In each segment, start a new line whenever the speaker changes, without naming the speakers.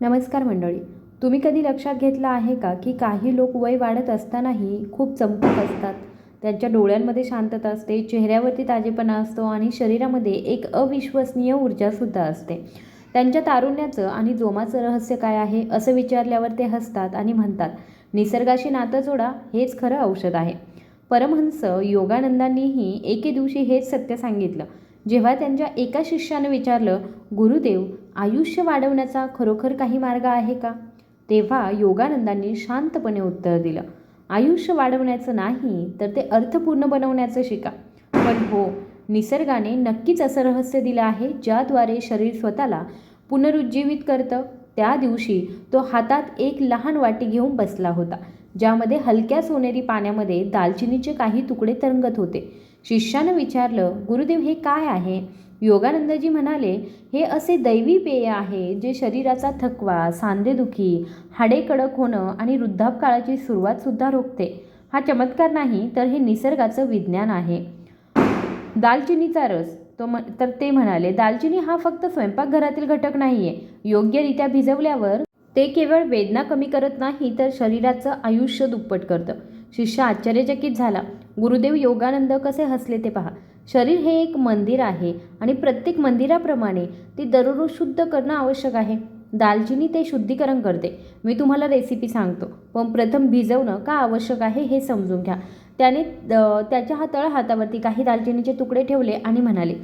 नमस्कार मंडळी. तुम्ही कधी लक्षात घेतलं आहे का की काही लोक वय वाढत असतानाही खूप चमकत असतात त्यांच्या डोळ्यांमध्ये शांतता असते चेहऱ्यावरती ताजेपणा असतो आणि शरीरामध्ये एक अविश्वसनीय ऊर्जासुद्धा असते. त्यांच्या तारुण्याचं आणि जोमाचं रहस्य काय आहे असं विचारल्यावर ते हसतात आणि म्हणतात निसर्गाशी नातं जोडा हेच खरं औषध आहे. परमहंस योगानंदांनीही एके दिवशी हेच सत्य सांगितलं. जेव्हा त्यांच्या एका शिष्यानं विचारलं गुरुदेव आयुष्य वाढवण्याचा खरोखर काही मार्ग आहे का? तेव्हा योगानंदांनी शांतपणे उत्तर दिलं. आयुष्य वाढवण्याचं नाही तर ते अर्थपूर्ण बनवण्याचं शिका. पण हो निसर्गाने नक्कीच असं रहस्य दिलं आहे ज्याद्वारे शरीर स्वतःला पुनरुज्जीवित करतं. त्या दिवशी तो हातात एक लहान वाटी घेऊन बसला होता ज्यामध्ये हलक्या सोनेरी पाण्यामध्ये दालचिनीचे काही तुकडे तरंगत होते. शिष्यानं विचारलं गुरुदेव हे काय आहे? योगानंदजी म्हणाले हे असे दैवी पेय आहे जे शरीराचा थकवा सांधेदुखी हाडे कडक होणं आणि वृद्धापकाळाची सुरुवातसुद्धा रोखते. हा चमत्कार नाही तर हे निसर्गाचं विज्ञान आहे. दालचिनीचा रस तो म तर ते म्हणाले दालचिनी हा फक्त स्वयंपाकघरातील घटक नाही आहे योग्यरित्या भिजवल्यावर ते केवळ वेदना कमी करत नाही तर शरीराचं आयुष्य दुप्पट करतं. शिष्य आश्चर्यचकित झाला गुरुदेव योगानंद कसे हसले ते पहा. शरीर हे एक मंदिर आहे आणि प्रत्येक मंदिराप्रमाणे ते दररोज शुद्ध करणं आवश्यक आहे. दालचिनी ते शुद्धीकरण करते. मी तुम्हाला रेसिपी सांगतो. पण प्रथम भिजवणं का आवश्यक आहे हे समजून घ्या. त्याने त्याच्या हा तळ हातावरती काही दालचिनीचे तुकडे ठेवले आणि म्हणाले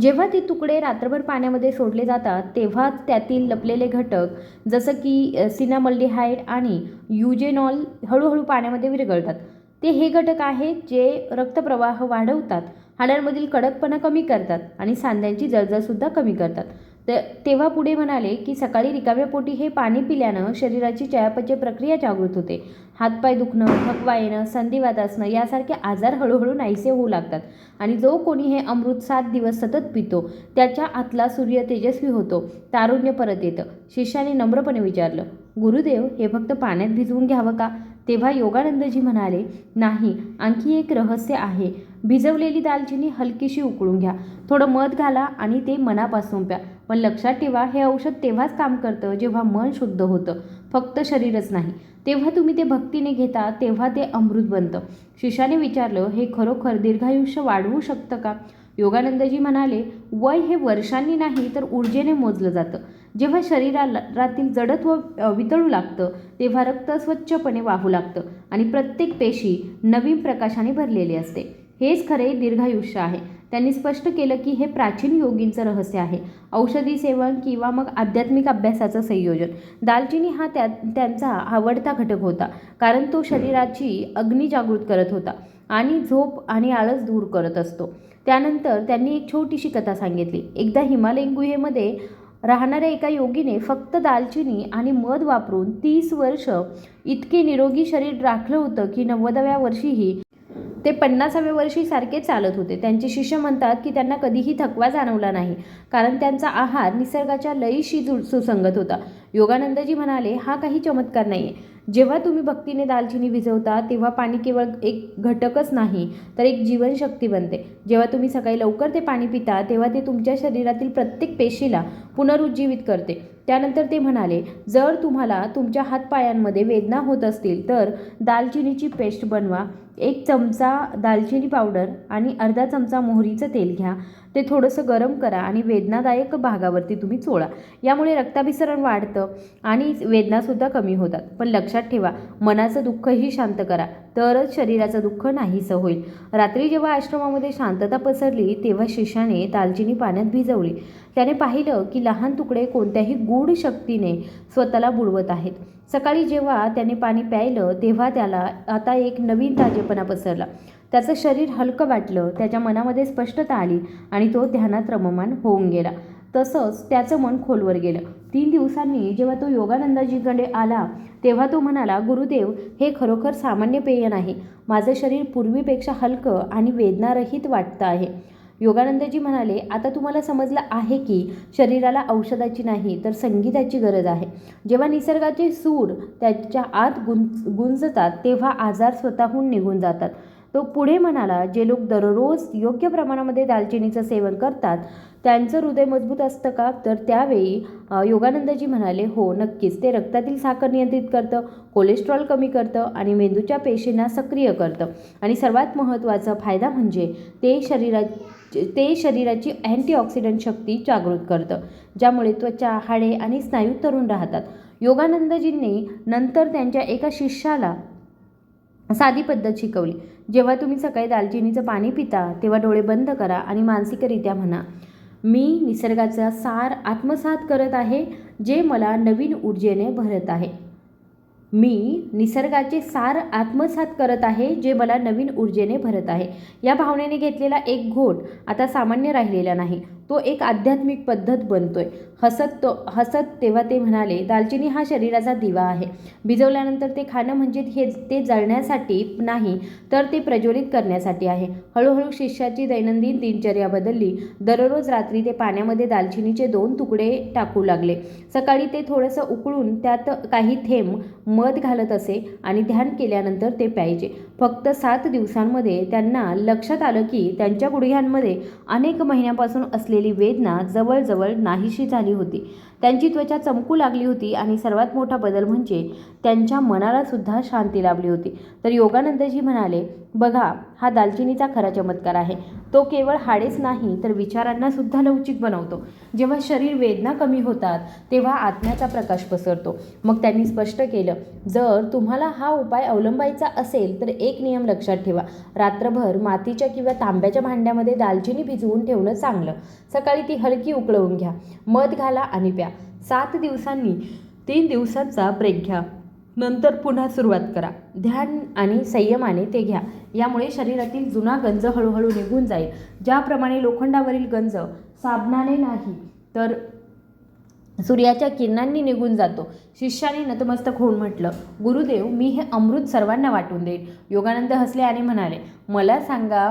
जेव्हा ते तुकडे रात्रभर पाण्यामध्ये सोडले जातात तेव्हा त्यातील लपलेले घटक जसं की सिनामल्डिहाईड आणि युजेनॉल हळूहळू पाण्यामध्ये विरघळतात. ते हे घटक आहेत जे रक्तप्रवाह वाढवतात. हाडांमधील कडकपणा कमी करतात आणि सांध्यांची जळजळसुद्धा कमी करतात. ते तेव्हा पुढे म्हणाले की सकाळी रिकाम्या पोटी हे पाणी पिल्यानं शरीराची चयापचय प्रक्रिया जागृत होते. हातपाय दुखणं थकवा येणं संधिवात असणं यासारखे आजार हळूहळू नाहीसे होऊ लागतात आणि जो कोणी हे अमृत सात दिवस सतत पितो त्याच्या आतला सूर्य तेजस्वी होतो तारुण्य परत येतं. शिष्याने नम्रपणे विचारलं गुरुदेव हे फक्त पाण्यात भिजवून घ्यावं का? तेव्हा योगानंदजी म्हणाले नाही आणखी एक रहस्य आहे. भिजवलेली दालचिनी हलकीशी उकळून घ्या. थोडं मध घाला आणि ते मनापासून प्या. पण लक्षात ठेवा हे औषध तेव्हाच काम करतं जेव्हा मन शुद्ध होतं. फक्त शरीरच नाही. तेव्हा तुम्ही ते भक्तीने घेता तेव्हा ते अमृत बनतं. शिष्याने विचारलं हे खरोखर दीर्घायुष्य वाढवू शकतं का? योगानंदजी म्हणाले वय हे वर्षांनी नाही तर ऊर्जेने मोजलं जातं. जेव्हा शरीरातील जडत्व वितळू लागतं तेव्हा रक्त स्वच्छपणे वाहू लागतं आणि प्रत्येक पेशी नवीन प्रकाशाने भरलेली असते. हेच खरे दीर्घायुष्य आहे. त्यांनी स्पष्ट केलं की हे प्राचीन योगींचं रहस्य आहे. औषधी सेवन किंवा मग आध्यात्मिक अभ्यासाचं संयोजन. दालचिनी हा त्या त्यांचा आवडता घटक होता कारण तो शरीराची अग्नी जागृत करत होता आणि झोप आणि आळस दूर करत असतो. त्यानंतर त्यांनी एक छोटीशी कथा सांगितली. एकदा हिमालयन गुहेमध्ये राहणाऱ्या एका योगीने फक्त दालचिनी आणि मध वापरून तीस वर्ष इतके निरोगी शरीर राखलं होतं की नव्वदाव्या वर्षीही ते पन्नासाव्या वर्षी सारखे चालत होते. त्यांचे शिष्य म्हणतात की त्यांना कधीही थकवा जाणवला नाही कारण त्यांचा आहार निसर्गाच्या लयीशी जु सुसंगत होता. योगानंदजी म्हणाले हा काही चमत्कार नाही आहे जेव्हा तुम्ही भक्तीने दालचिनी भिजवता तेव्हा पाणी केवळ एक घटकच नाही तर एक जीवनशक्ती बनते. जेव्हा तुम्ही सकाळी लवकर ते पाणी पिता तेव्हा ते तुमच्या शरीरातील प्रत्येक पेशीला पुनरुज्जीवित करते. त्यानंतर ते म्हणाले जर तुम्हाला तुमच्या हातपायांमध्ये वेदना होत असतील तर दालचिनीची पेस्ट बनवा. एक चमचा दालचिनी पावडर आणि अर्धा चमचा मोहरीचं तेल घ्या. ते थोडंसं गरम करा आणि वेदनादायक भागावरती तुम्ही चोळा. यामुळे रक्ताभिसरण वाढतं आणि वेदनासुद्धा कमी होतात. पण लक्षात ठेवा मनाचं दुःखही शांत करा. तरच शरीराचं दुःख नाहीसं होईल. रात्री जेव्हा आश्रमामध्ये शांतता पसरली तेव्हा शिष्याने दालचिनी पाण्यात भिजवली. त्याने पाहिलं की लहान तुकडे कोणत्याही गूढ शक्तीने स्वतःला बुडवत आहेत. सकाळी जेव्हा त्याने पाणी प्यायलं तेव्हा त्याला आता एक नवीन ताजेपणा पसरला. त्याचं शरीर हलकं वाटलं त्याच्या मनामध्ये स्पष्टता आली आणि तो ध्यानात रममान होऊन गेला. तसंच त्याचं मन खोलवर गेलं. तीन दिवसांनी जेव्हा तो योगानंदाजीकडे आला तेव्हा तो म्हणाला गुरुदेव हे खरोखर सामान्य पेय नाही. माझं शरीर पूर्वीपेक्षा हलकं आणि वेदनारहित वाटतं आहे. योगानंदजी म्हणाले आता तुम्हाला समजलं आहे की शरीराला औषधाची नाही तर संगीताची गरज आहे. जेव्हा निसर्गाचे सूर त्याच्या आत गुंज गुंजतात तेव्हा आजार स्वतःहून निघून जातात. तो पुढे म्हणाला जे लोक दररोज योग्य प्रमाणामध्ये दालचिनीचं सेवन करतात त्यांचं हृदय मजबूत असतं का तर त्यावेळी योगानंदजी म्हणाले हो नक्कीच. ते रक्तातील साखर नियंत्रित करतं कोलेस्ट्रॉल कमी करतं आणि मेंदूच्या पेशींना सक्रिय करतं. आणि सर्वात महत्त्वाचा फायदा म्हणजे ते शरीरा ते शरीराची अँटीऑक्सिडंट शक्ती जागृत करतं ज्यामुळे त्वचा हाडे आणि स्नायू तरुण राहतात. योगानंदजींनी नंतर त्यांच्या एका शिष्याला साधी पद्धत शिकवली. जेव्हा तुम्ही सकाळी दालचिनीचं पाणी पिता तेव्हा डोळे बंद करा आणि मानसिकरित्या म्हणा मी निसर्गाचा सार आत्मसात करत आहे जे मला नवीन ऊर्जेने भरत आहे. मी निसर्गाचे सार आत्मसात करत आहे जे मला नवीन ऊर्जेने भरत आहे. या भावनेने घेतलेला एक घोट आता सामान्य राहिलेला नाही. तो एक आध्यात्मिक पद्धत बनतोय. हसत तो हसत तेव्हा ते म्हणाले दालचिनी हा शरीराचा दिवा आहे. भिजवल्यानंतर ते खाणं म्हणजे हे ते जळण्यासाठी नाही तर ते प्रज्वलित करण्यासाठी आहे. हळूहळू शिष्याची दैनंदिन दिनचर्या बदलली. दररोज रात्री ते पाण्यामध्ये दालचिनीचे दोन तुकडे टाकू लागले. सकाळी ते थोडंसं उकळून त्यात काही थेंब मध घालत असे आणि ध्यान केल्यानंतर ते प्यायचे. फक्त सात दिवसांमध्ये त्यांना लक्षात आलं की त्यांच्या गुडघ्यांमध्ये अनेक महिन्यापासून असलेली वेदना जवळजवळ नाहीशी झाली होती. त्यांची त्वचा चमकू लागली होती आणि सर्वात मोठा बदल म्हणजे त्यांच्या मनाला सुद्धा शांती लाभली होती. तर योगानंदजी म्हणाले बघा हा दालचिनीचा खरा चमत्कार आहे. तो केवळ हाडेच नाही तर विचारांना सुद्धा लवचिक बनवतो. जेव्हा शरीर वेदना कमी होतात तेव्हा आत्म्याचा प्रकाश पसरतो. मग त्यांनी स्पष्ट केलं जर तुम्हाला हा उपाय अवलंबायचा असेल तर एक नियम लक्षात ठेवा. रात्रभर मातीच्या किंवा तांब्याच्या भांड्यामध्ये दालचिनी भिजवून ठेवणं चांगलं. सकाळी ती हलकी उकळवून घ्या. मध घाला आणि प्या. सात दिवसांनी तीन दिवसांचा ब्रेक घ्या. नंतर पुन्हा सुरुवात करा. ध्यान आणि संयमाने ते घ्या. यामुळे शरीरातील जुना गंज हळूहळू निघून जाईल. ज्याप्रमाणे लोखंडावरील गंज साबणाने नाही तर सूर्याच्या किरणांनी निघून जातो. शिष्याने नतमस्तक होऊन म्हटलं गुरुदेव मी हे अमृत सर्वांना वाटून देईन. योगानंद हसले आणि म्हणाले मला सांगा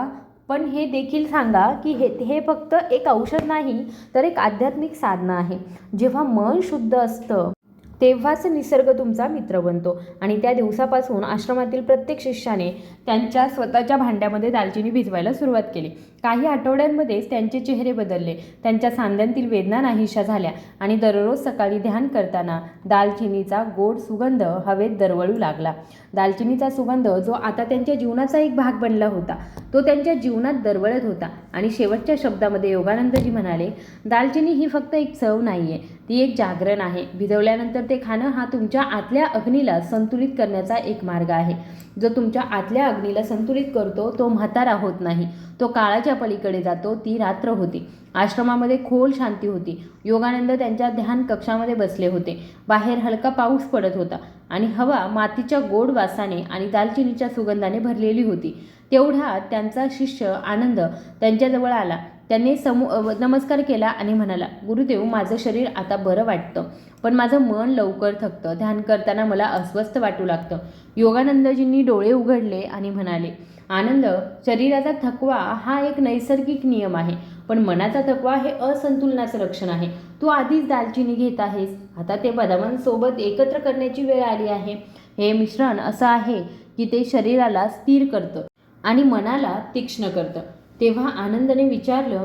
पण हे देखील सांगा की हे हे फक्त एक औषध नाही तर एक आध्यात्मिक साधना आहे. जेव्हा मन शुद्ध असतं तेव्हाच निसर्ग तुमचा मित्र बनतो. आणि त्या दिवसापासून आश्रमातील प्रत्येक शिष्याने त्यांच्या स्वतःच्या भांड्यामध्ये दालचिनी भिजवायला सुरुवात केली. काही आठवड्यांमध्येच त्यांचे चेहरे बदलले. त्यांच्या सांध्यांतील वेदना नाहीशा झाल्या. आणि दररोज सकाळी ध्यान करताना दालचिनीचा गोड सुगंध हवेत दरवळू लागला. दालचिनीचा सुगंध जो आता त्यांच्या जीवनाचा एक भाग बनला होता तो त्यांच्या जीवनात दरवळत होता. आणि शेवटच्या शब्दामध्ये योगानंदजी म्हणाले दालचिनी ही फक्त एक चव नाही आहे ती एक जागरण आहे. भिजवल्यानंतर ते खाणं हा तुमच्या आतल्या अग्नीला संतुलित करण्याचा एक मार्ग आहे. जो तुमच्या आतल्या अग्नीला संतुलित करतो तो म्हातारा होत नाही. तो काळाच्या पलीकडे जातो ती रात्र होती. आश्रमामध्ये खोल शांती होती. योगानंद त्यांच्या ध्यान कक्षामध्ये बसले होते. बाहेर हलका पाऊस पडत होता आणि हवा मातीच्या गोड वासाने आणि दालचिनीच्या सुगंधाने भरलेली होती. तेवढा त्यांचा शिष्य आनंद त्यांच्याजवळ आला. त्यांनी समू नमस्कार केला आणि म्हणाला गुरुदेव माझं शरीर आता बरं वाटतं पण माझं मन लवकर थकतं. ध्यान करताना मला अस्वस्थ वाटू लागतं. योगानंदजींनी डोळे उघडले आणि म्हणाले आनंद शरीराचा थकवा हा एक नैसर्गिक नियम आहे पण मनाचा थकवा हे असंतुलनाचं लक्षण आहे. तू आधीच दालचिनी घेत आहेस. आता ते बदामांसोबत एकत्र करण्याची वेळ आली आहे. हे मिश्रण असं आहे की ते शरीराला स्थिर करतं आणि मनाला तीक्ष्ण करतं. तेव्हा आनंदने विचारलं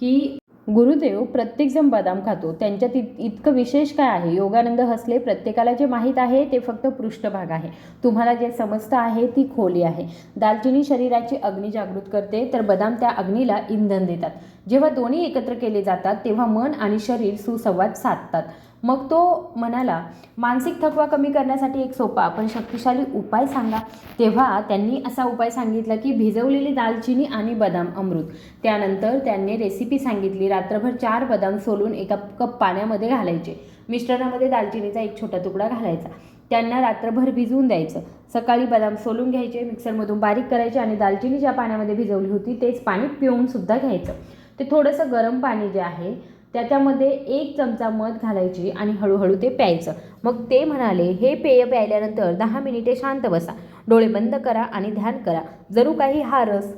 की गुरुदेव प्रत्येकजण बदाम खातो. त्यांच्यात इत इतकं विशेष काय आहे? योगानंद हसले. प्रत्येकाला जे माहीत आहे ते फक्त पृष्ठभाग आहे. तुम्हाला जे समजतं आहे ती खोली आहे. दालचिनी शरीराची अग्नी जागृत करते तर बदाम त्या अग्नीला इंधन देतात. जेव्हा दोन्ही एकत्र केले जातात तेव्हा मन आणि शरीर सुसंवाद साधतात. मग तो म्हणाला मानसिक थकवा कमी करण्यासाठी एक सोपा पण शक्तिशाली उपाय सांगा. तेव्हा त्यांनी असा उपाय सांगितला की भिजवलेली दालचिनी आणि बदाम अमृत. त्यानंतर त्यांनी रेसिपी सांगितली रात्रभर चार बदाम सोलून एका कप पाण्यामध्ये घालायचे. मिश्रणामध्ये दालचिनीचा एक छोटा तुकडा घालायचा. त्यांना रात्रभर भिजवून द्यायचं. सकाळी बदाम सोलून घ्यायचे मिक्सरमधून बारीक करायचे आणि दालचिनी ज्या पाण्यामध्ये भिजवली होती तेच पाणी पिऊन सुद्धा घ्यायचं. ते थोडंसं गरम पाणी जे आहे त्याच्यामध्ये एक चमचा मध घालायची आणि हळूहळू ते प्यायचं. मग ते म्हणाले हे पेय प्यायल्यानंतर दहा मिनिटे शांत बसा. डोळे बंद करा आणि ध्यान करा. जरू काही हा रस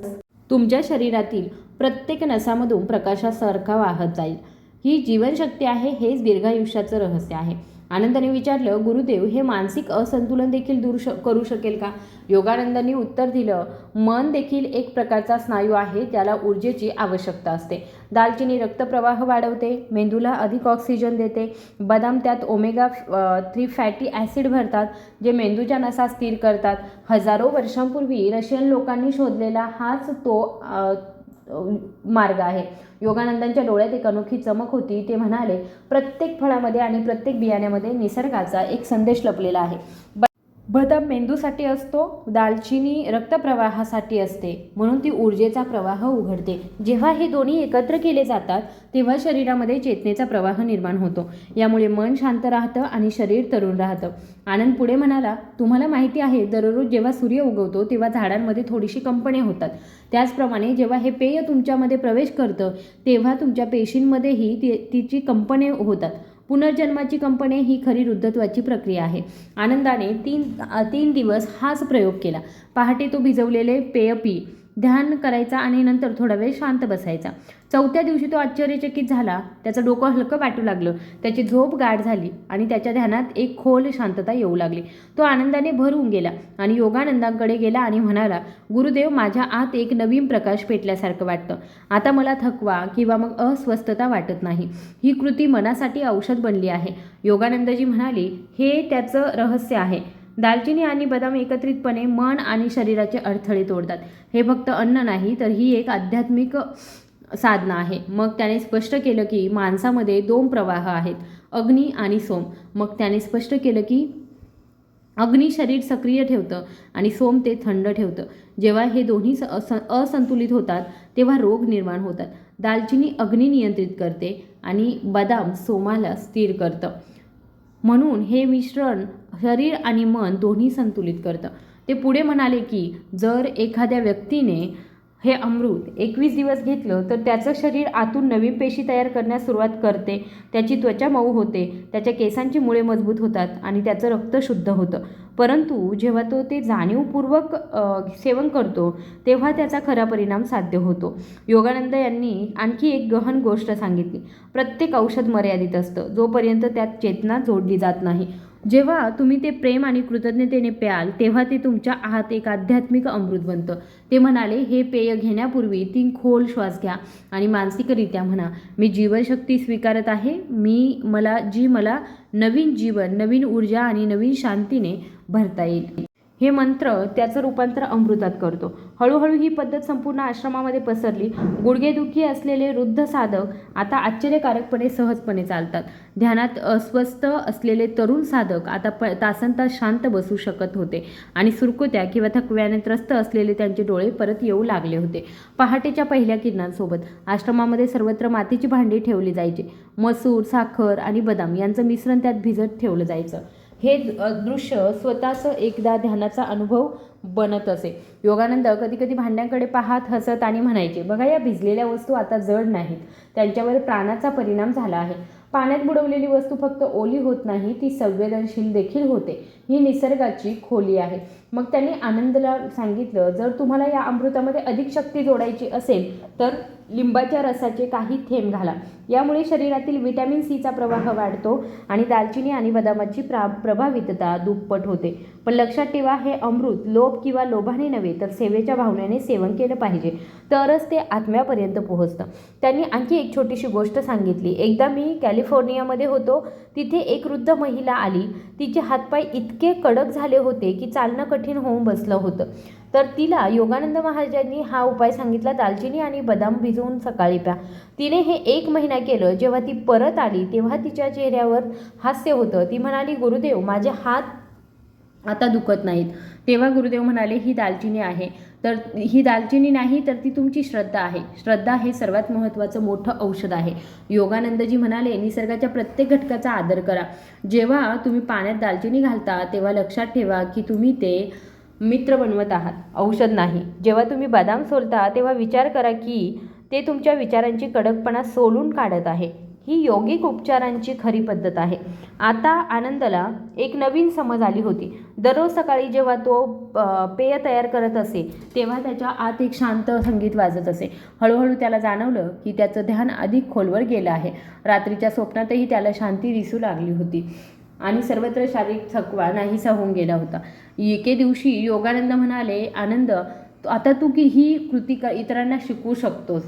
तुमच्या शरीरातील प्रत्येक नसामधून प्रकाशासारखा वाहत जाईल. ही जीवनशक्ती आहे हेच दीर्घायुष्याचं रहस्य आहे. आनंदाने विचारलं गुरुदेव हे मानसिक असंतुलन देखील दूर श करू शकेल का? योगानंदांनी उत्तर दिलं मन देखील एक प्रकारचा स्नायू आहे त्याला ऊर्जेची आवश्यकता असते. दालचिनी रक्तप्रवाह वाढवते मेंदूला अधिक ऑक्सिजन देते बदाम त्यात ओमेगा थ्री फॅटी ॲसिड भरतात जे मेंदूच्या नसा स्थिर करतात. हजारो वर्षांपूर्वी रशियन लोकांनी शोधलेला हाच तो मार्ग आहे. योगानंदांच्या डोळ्यात एक अनोखी चमक होती. ते म्हणाले प्रत्येक फळामध्ये आणि प्रत्येक बियाण्यामध्ये निसर्गाचा एक संदेश लपलेला आहे. ब- बदाम मेंदूसाठी असतो दालचिनी रक्तप्रवाहासाठी असते म्हणून ती ऊर्जेचा प्रवाह उघडते. जेव्हा हे दोन्ही एकत्र केले जातात तेव्हा शरीरामध्ये चेतनेचा प्रवाह निर्माण होतो. यामुळे मन शांत राहतं आणि शरीर तरुण राहतं. आनंद पुढे म्हणाला तुम्हाला माहिती आहे दररोज जेव्हा सूर्य उगवतो तेव्हा झाडांमध्ये थोडीशी कंपने होतात. त्याचप्रमाणे जेव्हा हे पेय तुमच्यामध्ये प्रवेश करतं तेव्हा तुमच्या पेशींमध्येही ती तिची कंपने होतात. पुनर्जन्माची कंपने ही खरी वृद्धत्वाची प्रक्रिया आहे. आनंदाने तीन तीन दिवस हाच प्रयोग केला. पहाटे तो भिजवलेले पेय पी ध्यान करायचा आणि नंतर थोडा वेळ शांत बसायचा. चौथ्या दिवशी तो आश्चर्यचकित झाला. त्याचं डोकं हलकं वाटू लागलं. त्याची झोप गाढ झाली आणि त्याच्या ध्यानात एक खोल शांतता येऊ लागली. तो आनंदाने भरून गेला आणि योगानंदांकडे गेला आणि म्हणाला गुरुदेव माझ्या आत एक नवीन प्रकाश पेटल्यासारखं वाटतं. आता मला थकवा किंवा मग अस्वस्थता वाटत नाही. ही कृती मनासाठी औषध बनली आहे. योगानंदजी म्हणाले हे त्याचं रहस्य आहे. दालचिनी आणि बदाम एकत्रितपणे मन आणि शरीराचे अडथळे तोडतात. हे फक्त अन्न नाही तर ही एक आध्यात्मिक साधना आहे. मग त्याने स्पष्ट केलं की माणसामध्ये दोन प्रवाह आहेत अग्नी आणि सोम. मग त्याने स्पष्ट केलं की अग्नी शरीर सक्रिय ठेवतं आणि सोम ते थंड ठेवतं. जेव्हा हे दोन्ही स- अस असंतुलित होतात तेव्हा रोग निर्माण होतात. दालचिनी अग्नी नियंत्रित करते आणि बदाम सोमाला स्थिर करतं. म्हणून हे मिश्रण शरीर आणि मन दोन्ही संतुलित करतं. ते पुढे म्हणाले की जर एखाद्या व्यक्तीने हे अमृत एकवीस दिवस घेतलं तर त्याचं शरीर आतून नवीन पेशी तयार करण्यास सुरुवात करते. त्याची त्वचा मऊ होते. त्याच्या केसांची मुळे मजबूत होतात आणि त्याचं रक्त शुद्ध होतं. परंतु जेव्हा तो ते जाणीवपूर्वक सेवन करतो तेव्हा त्याचा खरा परिणाम साध्य होतो. योगानंद यांनी आणखी एक गहन गोष्ट सांगितली. प्रत्येक औषध मर्यादित असतं. जोपर्यंत त्यात चेतना जोडली जात नाही. जेव्हा तुम्ही ते प्रेम आणि कृतज्ञतेने प्याल तेव्हा ते तुमच्या आहात एक आध्यात्मिक अमृत बनतं. ते म्हणाले हे पेय घेण्यापूर्वी तीन खोल श्वास घ्या आणि मानसिकरित्या म्हणा. मी जीवनशक्ती स्वीकारत आहे. मी मला जी मला नवीन जीवन नवीन ऊर्जा आणि नवीन शांतीने भरता येईल. हे मंत्र त्याचं रूपांतर अमृतात करतो. हळूहळू ही पद्धत संपूर्ण आश्रमामध्ये पसरली. गुडघेदुखी असलेले वृद्ध साधक आता आश्चर्यकारकपणे सहजपणे चालतात. ध्यानात अस्वस्थ असलेले तरुण साधक आता प तासनतास शांत बसू शकत होते आणि सुरकुत्या किंवा थकव्याने त्रस्त असलेले त्यांचे डोळे परत येऊ लागले होते. पहाटेच्या पहिल्या किरणांसोबत आश्रमामध्ये सर्वत्र मातीची भांडी ठेवली जायची. मसूर साखर आणि बदाम यांचं मिश्रण त्यात भिजत ठेवलं जायचं. हे दृश्य स्वतःचं एकदा ध्यानाचा अनुभव बनत असे. योगानंद कधी कधी भांड्यांकडे पाहत हसत आणि म्हणायचे बघा या भिजलेल्या वस्तू आता जड नाहीत. त्यांच्यावर प्राणाचा परिणाम झाला आहे. पाण्यात बुडवलेली वस्तू फक्त ओली होत नाही ती संवेदनशील देखील होते. ही निसर्गाची खोली आहे. मग त्यांनी आनंदला सांगितलं जर तुम्हाला या अमृतामध्ये अधिक शक्ती जोडायची असेल तर लिंबाच्या रसाचे काही थेंब घाला. यामुळे शरीरातील व्हिटॅमिन सीचा प्रवाह वाढतो आणि दालचिनी आणि बदामाची प्रा प्रभावितता दुप्पट होते. पण लक्षात ठेवा हे अमृत लोभ किंवा लोभाने नव्हे तर सेवेच्या भावनेने सेवन केलं पाहिजे. तरच ते आत्म्यापर्यंत पोहोचतं. त्यांनी आणखी एक छोटीशी गोष्ट सांगितली. एकदा मी कॅलिफोर्नियामध्ये होतो तिथे एक वृद्ध महिला आली. तिचे हातपाय इतके कडक झाले होते की चालणं कठीण होऊन बसलं होतं. तर तिला योगानंद महाराजांनी हा उपाय सांगितला दालचिनी आणि बदाम भिजवून सकाळी प्या. तिने हे एक महिना केलं. जेव्हा ती परत आली तेव्हा तिच्या चेहऱ्यावर हास्य होतं. ती म्हणाली गुरुदेव माझे हात आता दुखत नाहीत. तेव्हा गुरुदेव म्हणाले ही दालचिनी आहे. तर ही दालचिनी नाही तर ती तुमची श्रद्धा आहे. श्रद्धा हे सर्वात महत्त्वाचं मोठं औषध आहे. योगानंदजी म्हणाले निसर्गाच्या प्रत्येक घटकाचा आदर करा. जेव्हा तुम्ही पाण्यात दालचिनी घालता तेव्हा लक्षात ठेवा की तुम्ही ते मित्र बनवत आहात. औषध नाही. जेव्हा तुम्ही बदाम सोलता तेव्हा विचार करा की ते तुमच्या विचारांची कडकपणा सोलून काढत आहे. ही योगिक उपचारांची खरी पद्धत आहे. आता आनंदला एक नवीन समज आली होती. दररोज सकाळी जेव्हा तो पेय तयार करत असे तेव्हा त्याच्या आत एक शांत संगीत वाजत असे. हळूहळू त्याला जाणवलं की त्याचं ध्यान अधिक खोलवर गेलं आहे. रात्रीच्या स्वप्नातही त्याला शांती दिसू लागली होती. आणि सर्वत्र शारीरिक थकवा नाहीसा होऊन गेला होता. एके दिवशी योगानंद म्हणाले आनंद आता तू की ही कृती क इतरांना शिकवू शकतोस.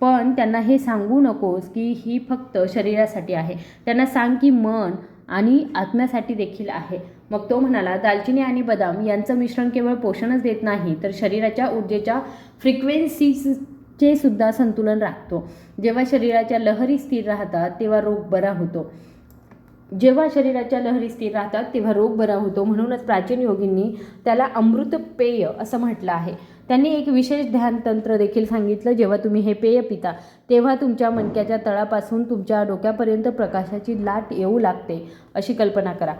पण त्यांना हे सांगू नकोस की ही फक्त शरीरासाठी आहे. त्यांना सांग की मन आणि आत्म्यासाठी देखील आहे. मग तो म्हणाला दालचिनी आणि बदाम यांचं मिश्रण केवळ पोषणच देत नाही तर शरीराच्या ऊर्जेच्या फ्रिक्वेन्सीजचे सुद्धा संतुलन राखतो. जेव्हा शरीराच्या लहरी स्थिर राहतात तेव्हा रोग बरा होतो. जेव्हा शरीराच्या लहरी स्थिर राहतात तेव्हा रोग बरा होतो. म्हणूनच प्राचीन योगींनी त्याला अमृतपेय असं म्हटलं आहे. त्यांनी एक विशेष ध्यान तंत्र देखील सांगितलं जेव्हा तुम्ही हे पेय पिता तेव्हा तुमच्या मणक्याच्या तळापासून तुमच्या डोक्यापर्यंत प्रकाशाची लाट येऊ लागते अशी कल्पना करा.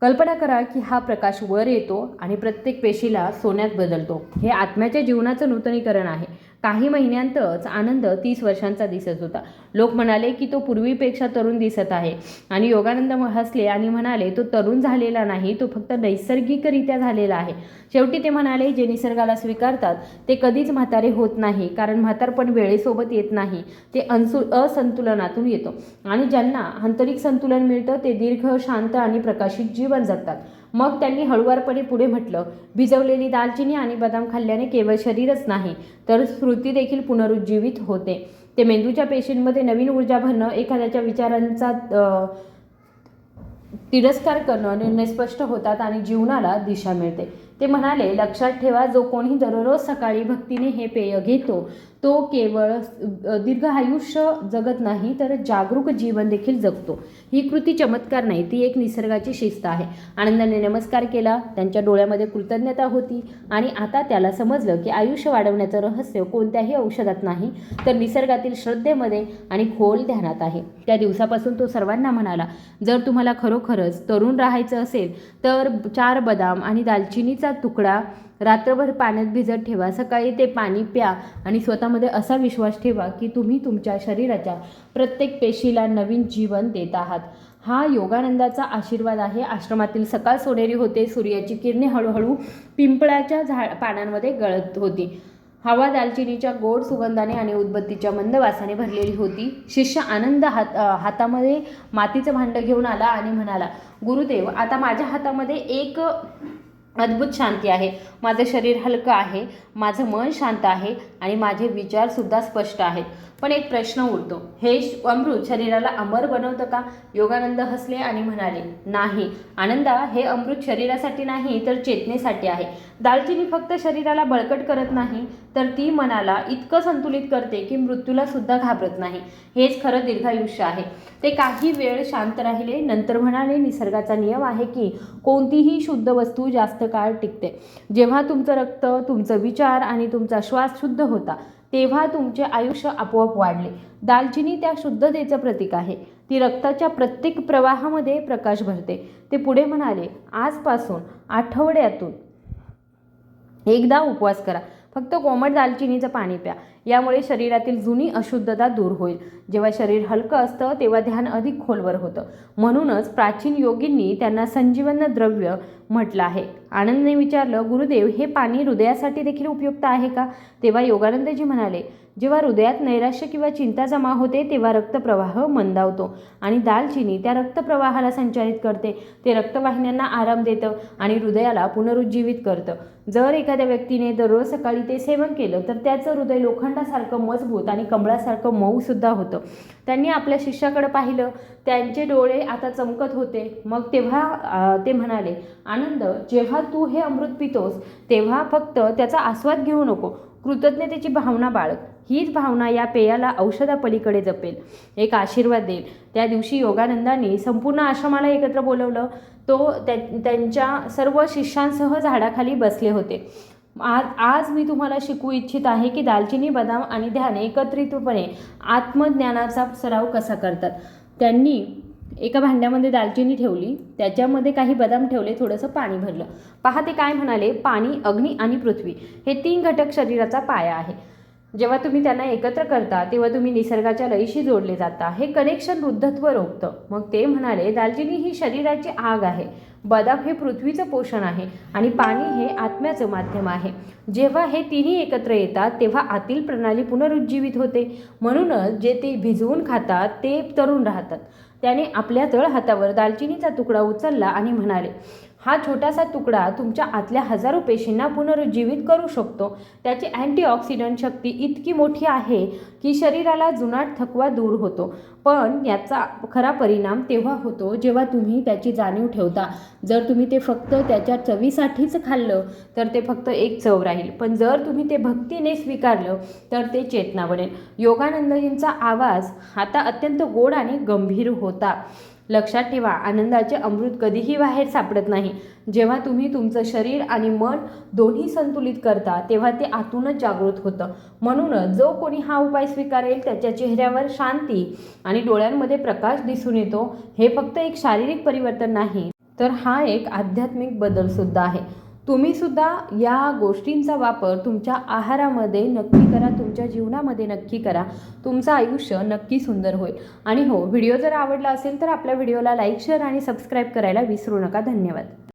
कल्पना करा की हा प्रकाश वर येतो आणि प्रत्येक पेशीला सोन्यात बदलतो. हे आत्म्याच्या जीवनाचं नूतनीकरण आहे. काही महिन्यांतच आनंद तीस वर्षांचा दिसत होता. लोक म्हणाले की तो पूर्वीपेक्षा तरुण दिसत आहे. आणि योगानंद हसले आणि म्हणाले तो तरुण झालेला नाही तो फक्त नैसर्गिकरित्या झालेला आहे. शेवटी ते म्हणाले जे निसर्गाला स्वीकारतात ते कधीच म्हातारे होत नाही कारण म्हातारपण वेळेसोबत येत नाही. ते अनसु असंतुलनातून येतो. आणि ज्यांना आंतरिक संतुलन मिळतं ते दीर्घ शांत आणि प्रकाशित जीवन जगतात. मग त्यांनी हळुवारपणे पुढे म्हटलं भिजवलेली दालचिनी आणि बदाम खाल्ल्याने केवळ शरीरच नाही तर स्मृती देखील पुनरुज्जीवित होते. ते मेंदूच्या पेशींमध्ये नवीन ऊर्जा भरणं एखाद्याच्या विचारांचा तिरस्कार करणं निर्णय स्पष्ट होतात आणि जीवनाला दिशा मिळते. ते म्हणाले लक्षात ठेवा जो कोणी दररोज सकाळी भक्तीने हे पेय घेतो तो केवळ दीर्घ आयुष्य जगत नाही तर जागरूक जीवन देखील जगतो. ही कृती चमत्कार नाही ती एक निसर्गाची शिस्त आहे. आनंदाने नमस्कार केला त्यांच्या डोळ्यामध्ये कृतज्ञता होती आणि आता त्याला समजलं की आयुष्य वाढवण्याचं रहस्य कोणत्याही औषधात नाही तर निसर्गातील श्रद्धेमध्ये आणि खोल ध्यानात आहे. त्या दिवसापासून तो सर्वांना म्हणाला जर तुम्हाला खरोखरच तरुण राहायचं असेल तर चार बदाम आणि दालचिनीचा तुकडा रात्रभर पाण्यात भिजत ठेवा सकाळी ते पाणी प्या आणि स्वतःमध्ये असा विश्वास ठेवा की तुम्ही तुमच्या शरीराच्या प्रत्येक पेशीला नवीन जीवन देत आहात. हा योगानंदाचा आशीर्वाद आहे. आश्रमातील सकाळ सोनेरी होते सूर्याची किरणे हळूहळू पिंपळाच्या झाड पानांमध्ये गळत होती. हवा दालचिनीच्या गोड सुगंधाने आणि उदबत्तीच्या मंद वासाने भरलेली होती. शिष्य आनंद हात हातामध्ये मातीचं भांडं घेऊन आला आणि म्हणाला गुरुदेव आता माझ्या हातामध्ये एक अद्भुत शांती आहे. माझं शरीर हलकं आहे. माझं मन शांत आहे आणि माझे विचारसुद्धा स्पष्ट आहेत. पण एक प्रश्न उरतो हे अमृत शरीराला अमर बनवतं का? योगानंद हसले आणि म्हणाले नाही. आनंदा हे अमृत शरीरासाठी नाही तर चेतनेसाठी आहे. दालचिनी फक्त शरीराला बळकट करत नाही तर ती मनाला इतकं संतुलित करते की मृत्यूला सुद्धा घाबरत नाही. हेच खरं दीर्घायुष्य आहे. ते काही वेळ शांत राहिले. नंतर म्हणाले निसर्गाचा नियम आहे की कोणतीही शुद्ध वस्तू जास्त काळ टिकते. जेव्हा तुमचं रक्त तुमचं विचार आणि तुमचा श्वास शुद्ध होता तेव्हा तुमचे आयुष्य आपोआप वाढले. दालचिनी त्या शुद्धतेचं प्रतीक आहे. ती रक्ताच्या प्रत्येक प्रवाहामध्ये प्रकाश भरते. ते पुढे म्हणाले आजपासून आठवड्यातून एकदा उपवास करा. फक्त कोमट दालचिनीचं पाणी प्या. यामुळे शरीरातील जुनी अशुद्धता दूर होईल. जेव्हा शरीर हलकं असतं तेव्हा ध्यान अधिक खोलवर होतं. म्हणूनच प्राचीन योगींनी त्यांना संजीवन द्रव्य म्हटलं आहे. आनंदने विचारलं गुरुदेव हे पाणी हृदयासाठी देखील उपयुक्त आहे का? तेव्हा योगानंदजी म्हणाले जेव्हा हृदयात नैराश्य किंवा चिंता जमा होते तेव्हा रक्तप्रवाह मंदावतो आणि दालचिनी त्या रक्तप्रवाहाला संचालित करते. ते रक्तवाहिन्यांना आराम देतं आणि हृदयाला पुनरुज्जीवित करतं. जर एखाद्या व्यक्तीने दररोज सकाळी ते सेवन केलं तर त्याचं हृदय लोखंडासारखं मजबूत आणि कमळासारखं मऊसुद्धा होतं. त्यांनी आपल्या शिष्याकडे पाहिलं त्यांचे डोळे आता चमकत होते. मग तेव्हा ते म्हणाले आनंद जेव्हा तू हे अमृत पितोस तेव्हा फक्त त्याचा आस्वाद घेऊ नको. कृतज्ञतेची भावना बाळग. हीच भावना या पेयाला औषधापलीकडे जपेल. एक आशीर्वाद देईल. त्या दिवशी योगानंदांनी संपूर्ण आश्रमाला एकत्र बोलवलं. तो त्यांच्या सर्व शिष्यांसह झाडाखाली बसले होते. आज आज मी तुम्हाला शिकू इच्छित आहे की दालचिनी बदाम आणि ध्यान एकत्रितपणे आत्मज्ञानाचा सराव कसा करतात? त्यांनी एका भांड्यामध्ये दालचिनी ठेवली त्याच्यामध्ये काही बदाम ठेवले थोडंसं पाणी भरलं. पहा ते काय म्हणाले? पाणी अग्नी आणि पृथ्वी. हे तीन घटक शरीराचा पाया आहे. जेव्हा तुम्ही त्यांना एकत्र करता तेव्हा तुम्ही निसर्गाच्या लयीशी जोडले जाता. हे कनेक्शन वृद्धत्व रोखतं. मग ते म्हणाले दालचिनी ही शरीराची आग आहे. बदाम हे पृथ्वीचं पोषण आहे आणि पाणी हे आत्म्याचं माध्यम आहे. जेव्हा हे तिन्ही एकत्र येतात तेव्हा आतील प्रणाली पुनरुज्जीवित होते. म्हणूनच जे ते भिजवून खातात ते तरुण राहतात. त्याने आपल्या तळहातावर दालचिनीचा तुकडा उचलला आणि म्हणाले हा छोटासा तुकडा तुमच्या आतल्या हजारो पेशींना पुनरुज्जीवित करू शकतो. त्याची अँटीऑक्सिडंट शक्ती इतकी मोठी आहे की शरीराला जुनाट थकवा दूर होतो. पण याचा खरा परिणाम तेव्हा होतो जेव्हा तुम्ही त्याची जाणीव ठेवता. जर तुम्ही ते फक्त त्याच्या चवीसाठीच खाल्लं तर ते फक्त एक चव राहील. पण जर तुम्ही ते भक्तीने स्वीकारलं तर ते चेतना बनेल. योगानंदजींचा आवाज आता अत्यंत गोड आणि गंभीर होता. लक्षात ठेवा आनंदाचे अमृत कधीही बाहेर सापडत नाही. जेव्हा तुम्ही तुमचं शरीर आणि मन दोन्ही संतुलित करता तेव्हा ते आतूनच जागृत होतं. म्हणूनच जो कोणी हा उपाय स्वीकारेल त्याच्या चेहऱ्यावर शांती आणि डोळ्यांमध्ये प्रकाश दिसून येतो हे फक्त एक शारीरिक परिवर्तन नाही तर हा एक आध्यात्मिक बदलसुद्धा आहे. तुम्ही सुद्धा या गोष्टींचा वापर तुमच्या आहारामध्ये नक्की करा तुमच्या जीवनामध्ये नक्की करा. तुमचं आयुष्य नक्की सुंदर होईल. आणि हो व्हिडिओ जर आवडला असेल तर आपल्या व्हिडिओला लाईक शेअर आणि सबस्क्राईब करायला विसरू नका. धन्यवाद.